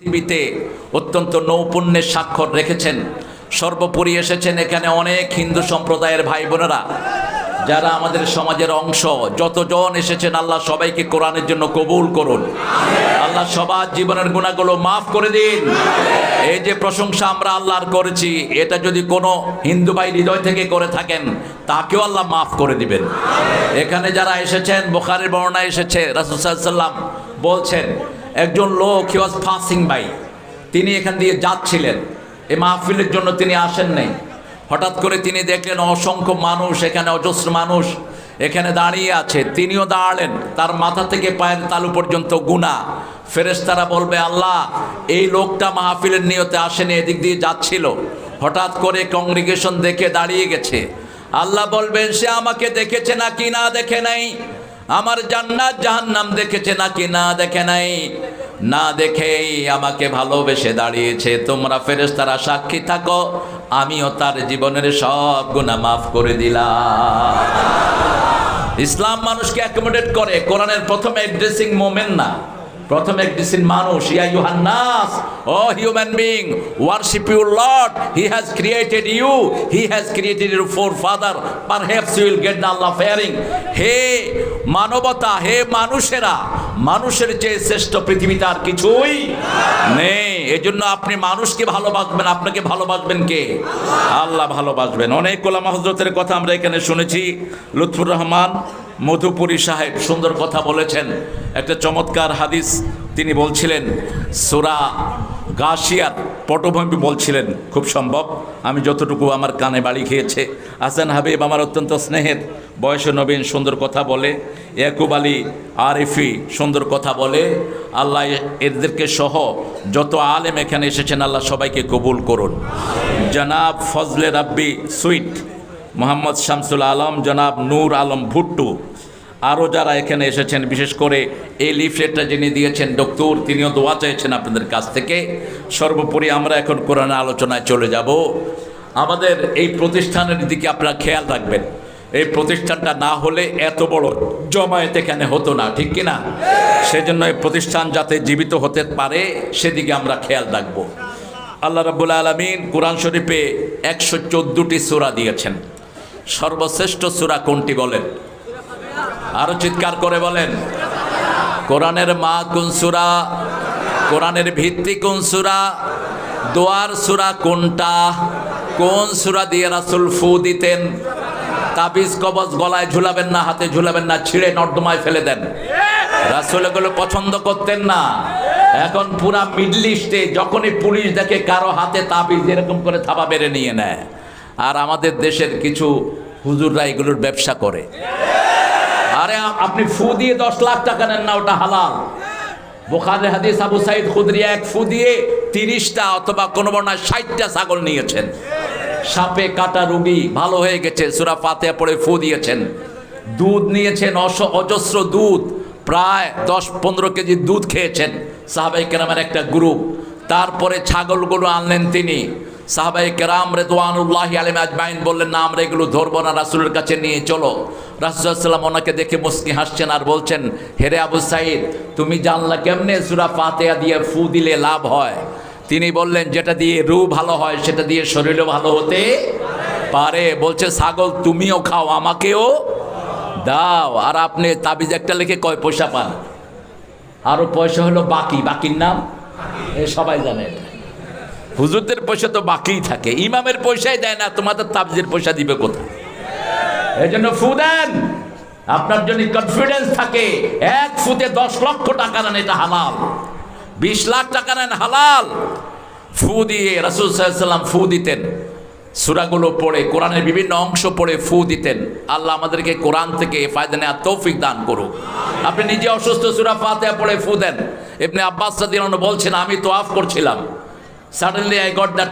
পৃথিবীতে অত্যন্ত নৌপুণ্যের স্বাক্ষর রেখেছেন। সর্বোপরি এসেছেন এখানে অনেক হিন্দু সম্প্রদায়ের ভাই বোনেরা, যারা আমাদের সমাজের অংশ। যতজন এসেছেন, আল্লাহ সবাইকে কোরআনের জন্য কবুল করুন। আল্লাহ সবার জীবনের গুণাগুলো মাফ করে দিন। এই যে প্রশংসা আমরা আল্লাহর করেছি, এটা যদি কোনো হিন্দু ভাই হৃদয় থেকে করে থাকেন, তাকেও আল্লাহ মাফ করে দিবেন। এখানে যারা এসেছেন, বোখারের বর্ণায় এসেছে রাসুসাল্লাম বলছেন একজন লোক হি ওয়াজ পাসিং বাই তিনি এখান দিয়ে যাচ্ছিলেন। এই মাহফিলের জন্য তিনি আসেন নাই। হঠাৎ করে তিনি দেখলেন অসংখ্য মানুষ, এখানে অজস্র মানুষ এখানে দাঁড়িয়ে আছে। তিনিও দাঁড়ালেন। তার মাথা থেকে পায়ের তালু পর্যন্ত গুণা। ফেরেশতারা বলবে, আল্লাহ, এই লোকটা মাহফিলের নিয়তে আসেনি, এদিক দিয়ে যাচ্ছিল। হঠাৎ করে কংগ্রিগেশন দেখে দাঁড়িয়ে গেছে। আল্লাহ বলবেন, সে আমাকে দেখেছে না কি না দেখে নাই? আমার জান্নাত জাহান্নাম দেখেছে নাকি না দেখে নাই? না দেখেই আমাকে ভালোবেসে দাঁড়িয়েছে। তোমরা ফেরেস তারা সাক্ষী থাকো, আমিও তার জীবনের সব গুণা মাফ করে দিলাম। ইসলাম মানুষকে অ্যাকোমোডেট করে। কোরআনের প্রথমে অ্যাড্রেসিং মোমেন্ট না। প্রথম অ্যাড্রেসিং মানুষ, ইয়া ইউহান্নাস, O human being, worship you lord, he has created you, he has created your forefather perhaps you will get the Allah fearing. হে মানবতা, হে মানুষেরা, মানুষের চেয়ে শ্রেষ্ঠ পৃথিবীতে আর কিছুই নেই। এই জন্য আপনি মানুষকে ভালোবাসবেন, আপনাকে ভালোবাসবেন কে? আল্লাহ ভালোবাসবেন। অনেক গোলাম হজরতের কথা আমরা এখানে শুনেছি। লুৎফুর রহমান মধুপুরী সাহেব সুন্দর কথা বলেছেন। একটা চমৎকার হাদিস তিনি বলছিলেন, সুরা গাশিয়ার পটভূমি বলছিলেন, খুব সম্ভব, আমি যতটুকু আমার কানে বাড়ি খেয়েছে। আসান হাবিব আমার অত্যন্ত স্নেহের, বয়স নবীন সুন্দর কথা বলে, ইয়াকুব আলী আরিফি সুন্দর কথা বলে, আল্লাহ এদেরকে সহ যত আলেম এখানে এসেছেন, আল্লাহ সবাইকে কবুল করুন। জনাব ফজলে রাব্বি সুইট মোহাম্মদ শামসুল আলম, জনাব নূর আলম ভুট্টু। আরও যারা এখানে এসেছেন, বিশেষ করে এই লিফলেটটা যিনি দিয়েছেন ডক্টর, তিনিও দোয়া চেয়েছেন আপনাদের কাছ থেকে। সর্বোপরি আমরা এখন কোরআন আলোচনায় চলে যাব। আমাদের এই প্রতিষ্ঠানের দিকে আপনারা খেয়াল রাখবেন। এই প্রতিষ্ঠানটা না হলে এত বড় জমায়েত এখানে হতো না, ঠিক কিনা? সেজন্য এই প্রতিষ্ঠান যাতে জীবিত হতে পারে, সেদিকে আমরা খেয়াল রাখব। আল্লাহ রাবুল আলমিন কোরআন শরীফে একশো চোদ্দোটি সুরা দিয়েছেন। সর্বশ্রেষ্ঠ সুরা কোনটি বলেন? আরও চিৎকার করে বলেন। কোরআনের মা কোন সুরা? কোরআনের ভিত্তি কোন সুরা? দোয়ার সুরা কোনটা? কোন সুরা দিয়ে রাসুল ফু দিতেন? তাবিজ, কবজ গলায় ঝুলাবেন না, হাতে ঝুলাবেন না, ছিঁড়ে নর্দমায় ফেলে দেন। রাসুল এগুলো পছন্দ করতেন না। এখন পুরা মিডল ইস্টে যখনই পুলিশ দেখে কারও হাতে তাবিজ এরকম করে থাবা বেড়ে নিয়ে নেয়। আর আমাদের দেশের কিছু হুজুররা এগুলোর ব্যবসা করে। আরে আপনি ফু দিয়ে দশ লাখ টাকা নেন না, ওটা হালাল। বোখারে হাদিস আবু সাইদ খুদরি এক ফু দিয়ে তিরিশটা অথবা কোনো বর্ণায় ষাটটা ছাগল নিয়েছেন। সাপে, কাটা, রুগী, ভালো হয়ে গেছে, সুরা ফাতে পড়ে ফু দিয়েছেন। দুধ নিয়েছেন, অস অজস্র দুধ, প্রায় দশ পনেরো কেজি দুধ খেয়েছেন। সাহাবাই কেরামের একটা গ্রুপ। তারপরে ছাগলগুলো আনলেন তিনি। সাহাবাই কেরাম রেদওয়ানুল্লাহ আলম আজমাইন বললেন, না, আমরা এগুলো ধরবো না, রাসুলের কাছে নিয়ে চলো। রাসুলাম ওনাকে দেখে মুস্কি হাসছেন আর বলছেন হেরে আবু সাইদ, তুমি জানলা কেমনে সুরা ফাতেয়া দিয়ে ফু দিলে লাভ হয়? তিনি বললেন, যেটা দিয়ে রু ভালো হয়, সেটা দিয়ে শরীরও ভালো হতে পারে। বলছে, ছাগল, তুমিও খাও, আমাকেও দাও। আর আপনি তাবিজ একটা লিখে কয় পয়সা পান? আরও পয়সা হলো বাকি, বাকির নাম? এ সবাই জানে। হুজুরদের পয়সা তো বাকিই থাকে। ইমামের পয়সাই দেয় না, তোমাদের তাবজের পয়সা দিবে কোথায়? এই জন্য ফু দেন। আপনার জন্য কনফিডেন্স থাকে। এক ফুতে দশ লক্ষ টাকা নেন, এটা হালাল। বিশ লাখ টাকা নেন, হালাল। ফু দিয়ে রাসুল সাল্লাম ফু দিতেন। সুরাগুলো পড়ে, কোরআনের বিভিন্ন অংশ পড়ে, ফু দিতেন। আল্লাহ আমাদেরকে কোরআন থেকে ফায়দা নেওয়ার তৌফিক দান করুক। আপনি নিজে অসুস্থ সুরা ফাতেহা পড়ে ফু দেন। এমনি আব্বাস বলছেন, আমি তো অফ করছিলাম। Suddenly I got that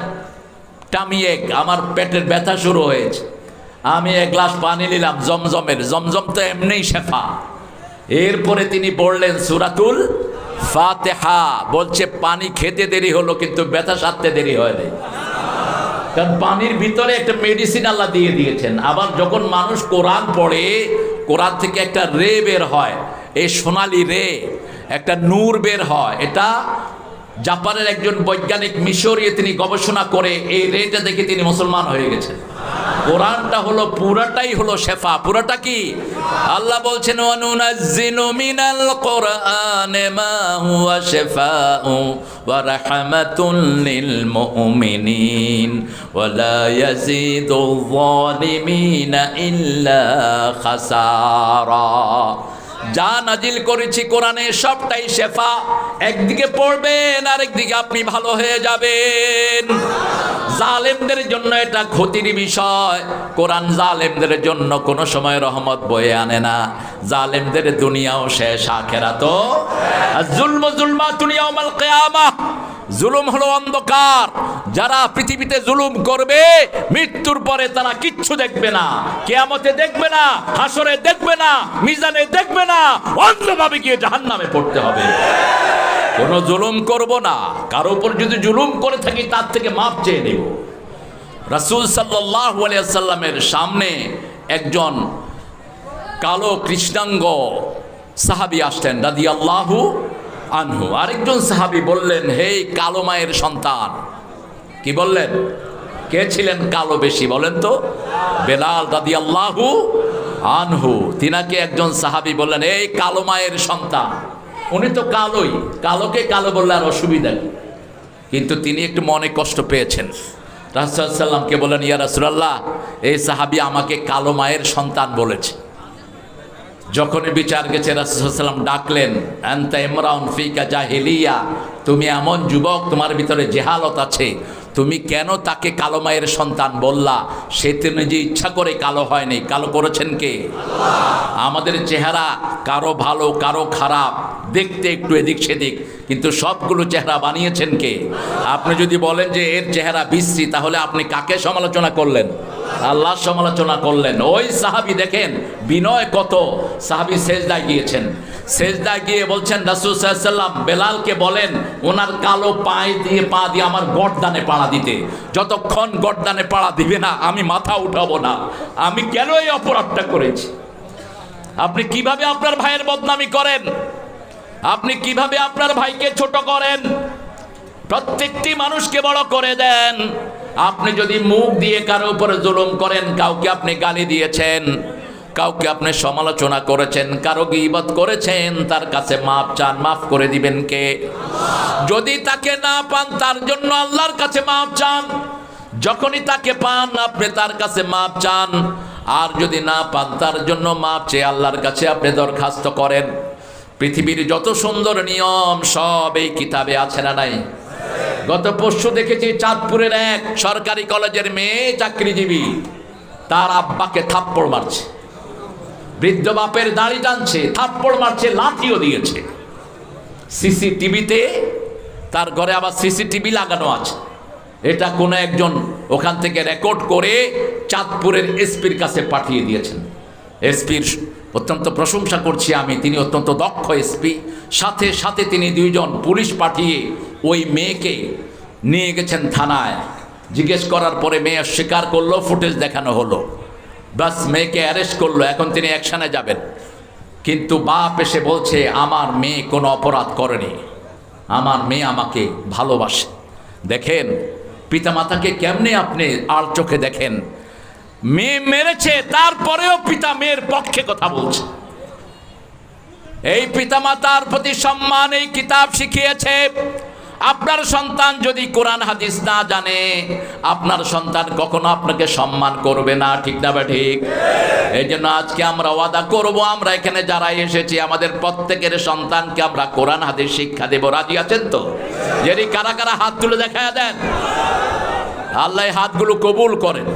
tummy এক আমার পেটের ব্যথা শুরু হয়েছে। আমি এক গ্লাস পানি নিলাম, জমজমের। জমজম তো এমনিই শেফা। এরপরে তিনি বললেন, সুরাতুল ফাতেহা। বলছে, পানি খেতে দেরি হলো, কিন্তু ব্যথা সারতে দেরি হয়নি কারণ পানির ভিতরে একটা মেডিসিন আল্লাহ দিয়ে দিয়েছেন। আবার যখন মানুষ কোরআন পড়ে, কোরআন থেকে একটা রে বের হয়। এই সোনালি রে, একটা নূর বের হয়। এটা জাপানের একজন বৈজ্ঞানিক মিশরীয় তিনি গবেষণা করে এই রেটা দেখে তিনি মুসলমান হয়ে গেছেন। কোরআনটা হলো, পুরাটাই হলো শেফা। পুরাটা কি? আল্লাহ বলছেন অনুনাজ্জিনু মিনাল কোরআনে মা হুয়া শিফাউ ওয়া রাহমাতুল লিল মুমিনিন ওয়া লা ইয়াজিদু যালিমিনা ইল্লা খাসারা। যা নাজিল করেছি কোরআনে সবটাই শেফা। একদিকে পড়বেন, আরেকদিকে আপনি ভালো হয়ে যাবেন। জালেমদের জন্য এটা ক্ষতির বিষয়। কোরআন জালেমদের জন্য কোনো সময় রহমত বয়ে আনে না। জালেমদের দুনিয়াও শেষ আখেরা তো জুলম জুলমা দুনিয়াও মাল কেয়ামা। জুলুম হলো অন্ধকার। যারা পৃথিবীতে জুলুম করবে, মৃত্যুর পরে তারা কিচ্ছু দেখবে না। কেয়ামতে দেখবে না, হাসরে দেখবে না, মিজানে দেখবে না, অন্ধভাবে গিয়ে জাহান্নামে পড়তে হবে। কোনো জুলুম করব না। কারও উপর যদি জুলুম করে থাকি, তার থেকে মাপ চেয়ে নেব। রাসূল সাল্লাল্লাহু আলাইহি সাল্লামের সামনে একজন কালো কৃষ্ণাঙ্গ সাহাবী আসলেন, রাদিয়াল্লাহু আনহু। আরেকজন সাহাবী বললেন, হে কালো মায়ের সন্তান। কি বললেন? কে ছিলেন কালো বেশি বলেন তো? বেলাল রাদিয়াল্লাহু আনহু। তিনাকে একজন সাহাবী বললেন, এই কালো মায়ের সন্তান। উনি তো কালোই। কালোকে কালো বললে আর অসুবিধা কি? কিন্তু তিনি একটু মনে কষ্ট পেয়েছেন। রাসুলাল্লামকে বলেন ইয়া রাসুলাল্লাহ, এই সাহাবি আমাকে কালো মায়ের সন্তান বলেছে। যখনই বিচার গেছে রাসুলাম ডাকলেন, আন্তা ইমরাউন ফিকা জাহিলিয়া, তুমি এমন যুবক, তোমার ভিতরে জেহালত আছে। তুমি কেন তাকে কালো মায়ের সন্তান বললা? সে তিনি যে ইচ্ছা করে কালো হয়নি। কালো করেছেন কে? আমাদের চেহারা কারও ভালো, কারও খারাপ, দেখতে একটু এদিক সেদিক, কিন্তু সবগুলো চেহারা বানিয়েছেন কে? আপনি যদি বলেন যে এর চেহারা বিশ্রী, তাহলে আপনি কাকে সমালোচনা করলেন? আল্লাহ সমালোচনা করলেন। ওই সাহাবি দেখেন, বিনয় কত। সাহাবি সেজদায় গিয়েছেন। সেজদায় গিয়ে বলছেন, রাসুল সাল্লাম বেলালকে বলেন, ওনার কালো পায়ে দিয়ে, পা দিয়ে আমার গর্দানে পাড়া দিতে। যতক্ষণ গর্দানে পাড়া দিবে না, আমি মাথা উঠাবো না। আমি কেন এই অপরাধটা করেছি? আপনি কীভাবে আপনার ভাইয়ের বদনামি করেন? আপনি কীভাবে আপনার ভাইকে ছোট করেন? প্রত্যেকটি মানুষকে বড় করে দেন। আপনি যদি মুখ দিয়ে কারও উপরে জুলুম করেন, কাউকে আপনি গালি দিয়েছেন, কাউকে আপনি সমালোচনা করেছেন, কারও গিবত করেছেন, তার কাছে মাপ চান, মাফ করে দিবেন কে? যদি তাকে না পান, তার জন্য আল্লাহর কাছে মাপ চান। যখনই তাকে পান, আপনি তার কাছে মাপ চান। আর যদি না পান, তার জন্য মাপ চেয়ে আল্লাহর কাছে আপনি দরখাস্ত করেন। পৃথিবীর যত সুন্দর নিয়ম, সব এই কিতাবে আছে না নাই? গত পরশু দেখেছি চাঁদপুরের এক সরকারি কলেজের মেয়ে চাকরিজীবী, তার আব্বাকে থাপ্পড় মারছে। বৃদ্ধ বাপের দাড়ি টানছে, থাপ্পড় মারছে, লাঠিও দিয়েছে। সিসিটিভিতে তার ঘরে আবার সিসিটিভি লাগানো আছে। এটা কোনো একজন ওখান থেকে রেকর্ড করে চাঁদপুরের এসপির কাছে পাঠিয়ে দিয়েছেন। এসপির অত্যন্ত প্রশংসা করছি আমি। তিনি অত্যন্ত দক্ষ এসপি সাথে সাথে তিনি দুইজন পুলিশ পাঠিয়ে ওই মেয়েকে নিয়ে গেছেন থানায়। জিজ্ঞেস করার পরে মেয়ে স্বীকার করল, ফুটেজ দেখানো হলো। বাস মেয়েকে অ্যারেস্ট করল। এখন তিনি অ্যাকশানে যাবেন। কিন্তু বাপ এসে বলছে, আমার মেয়ে কোনো অপরাধ করেনি। আমার মেয়ে আমাকে ভালোবাসে। দেখেন, পিতামাতাকে কেমনে আপনি আর চোখে দেখেন? মেয়ে মেরেছে, তারপরেও পিতা মেয়ের পক্ষে কথা বলছে। এই পিতামাতার প্রতি সম্মান এই কিতাব শিখিয়েছে। আপনার সন্তান যদি কোরআন হাদিস না জানে, আপনার সন্তান কখনো আপনাকে সম্মান করবে না, ঠিক না বা ঠিক? এই জন্য আজকে আমরা ওয়াদা করব, আমরা এখানে যারা এসেছি, আমাদের প্রত্যেকের সন্তানকে আমরা কোরআন হাদিস শিক্ষা দেব। রাজি আছেন তো? যদি কারা কারা হাত তুলে দেখা দেন, আল্লাহ হাতগুলো কবুল করেন।